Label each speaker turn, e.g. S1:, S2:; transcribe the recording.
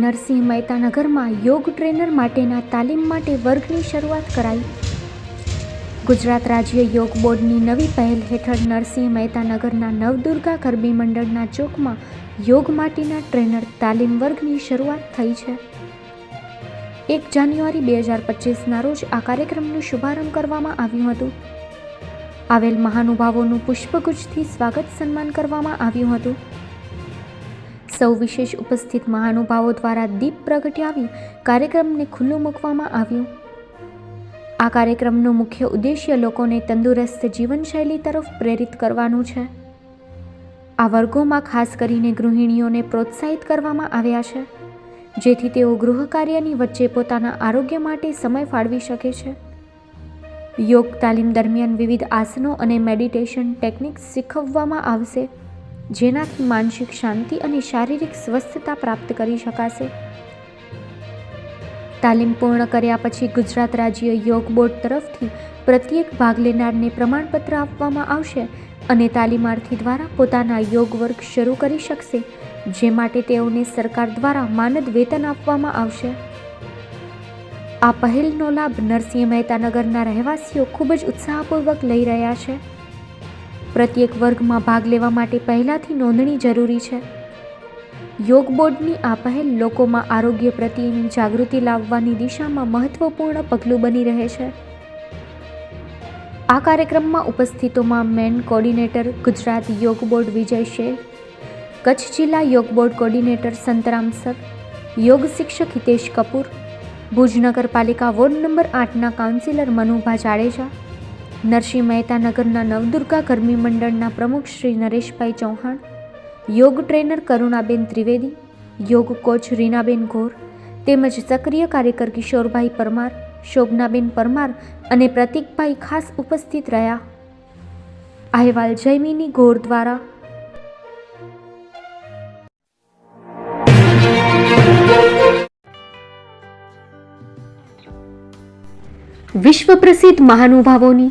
S1: નરસિંહ મહેતાનગરમાં યોગ ટ્રેનર માટેના તાલીમ માટે વર્ગની શરૂઆત કરાઈ. ગુજરાત રાજ્ય યોગ બોર્ડની નવી પહેલ હેઠળ નરસિંહ મહેતાનગરના નવદુર્ગા ગરબી મંડળના ચોકમાં યોગ માટેના ટ્રેનર તાલીમ વર્ગની શરૂઆત થઈ છે. એક જાન્યુઆરી બે હજાર પચીસના રોજ આ કાર્યક્રમનો શુભારંભ કરવામાં આવ્યું હતું. આવેલ મહાનુભાવોનું પુષ્પગુચ્છથી સ્વાગત સન્માન કરવામાં આવ્યું હતું. સૌ વિશેષ ઉપસ્થિત મહાનુભાવો દ્વારા દીપ પ્રગટ્યાવી કાર્યક્રમને ખુલ્લું મૂકવામાં આવ્યું. આ કાર્યક્રમનો મુખ્ય ઉદ્દેશ્ય લોકોને તંદુરસ્ત જીવનશૈલી તરફ પ્રેરિત કરવાનું છે. આ વર્ગોમાં ખાસ કરીને ગૃહિણીઓને પ્રોત્સાહિત કરવામાં આવ્યા છે, જેથી તેઓ ગૃહ કાર્યની વચ્ચે પોતાના આરોગ્ય માટે સમય ફાળવી શકે છે. યોગ તાલીમ દરમિયાન વિવિધ આસનો અને મેડિટેશન ટેકનિક્સ શીખવવામાં આવશે. જેનાથી માનસિક શાંતિ અને શારીરિક સ્વસ્થતા પ્રાપ્ત કરી શકાશે. તાલીમ પૂર્ણ કર્યા પછી ગુજરાત રાજ્ય યોગ બોર્ડ તરફથી પ્રત્યેક ભાગ લેનારને પ્રમાણપત્ર આપવામાં આવશે અને તાલીમાર્થી દ્વારા પોતાના યોગ વર્ગ શરૂ કરી શકશે, જે માટે તેઓને સરકાર દ્વારા માનદ વેતન આપવામાં આવશે. આ પહેલનો લાભ નરસિંહ મહેતાનગરના રહેવાસીઓ ખૂબ જ ઉત્સાહપૂર્વક લઈ રહ્યા છે. પ્રત્યેક વર્ગમાં ભાગ લેવા માટે પહેલાંથી નોંધણી જરૂરી છે. યોગ બોર્ડની આ પહેલ લોકોમાં આરોગ્ય પ્રત્યેની જાગૃતિ લાવવાની દિશામાં મહત્વપૂર્ણ પગલું બની રહે છે. આ કાર્યક્રમમાં ઉપસ્થિતોમાં મેન કોર્ડિનેટર ગુજરાત યોગ બોર્ડ વિજય શેઠ કચ્છ જિલ્લા યોગ બોર્ડ કોર્ડિનેટર સંતરામ સર, યોગ શિક્ષક હિતેશ કપૂર, ભુજ નગરપાલિકા વોર્ડ નંબર આઠના કાઉન્સિલર મનુભા જાડેજા નરસિંહ મહેતા નગરના નવદુર્ગા ગરમી મંડળના પ્રમુખ શ્રી નરેશભાઈ ચૌહાણ, યોગ ટ્રેનર કરુણાબેન ત્રિવેદી, યોગ કોચ રીનાબેન ઘોર, તેમજ સક્રિય કાર્યકર કિશોરભાઈ પરમાર, શોભનાબેન પરમાર અને પ્રતિકભાઈ ખાસ ઉપસ્થિત રહ્યા. અહેવાલ જયમિની ઘોર દ્વારા વિશ્વ પ્રસિદ્ધ મહાનુભાવોની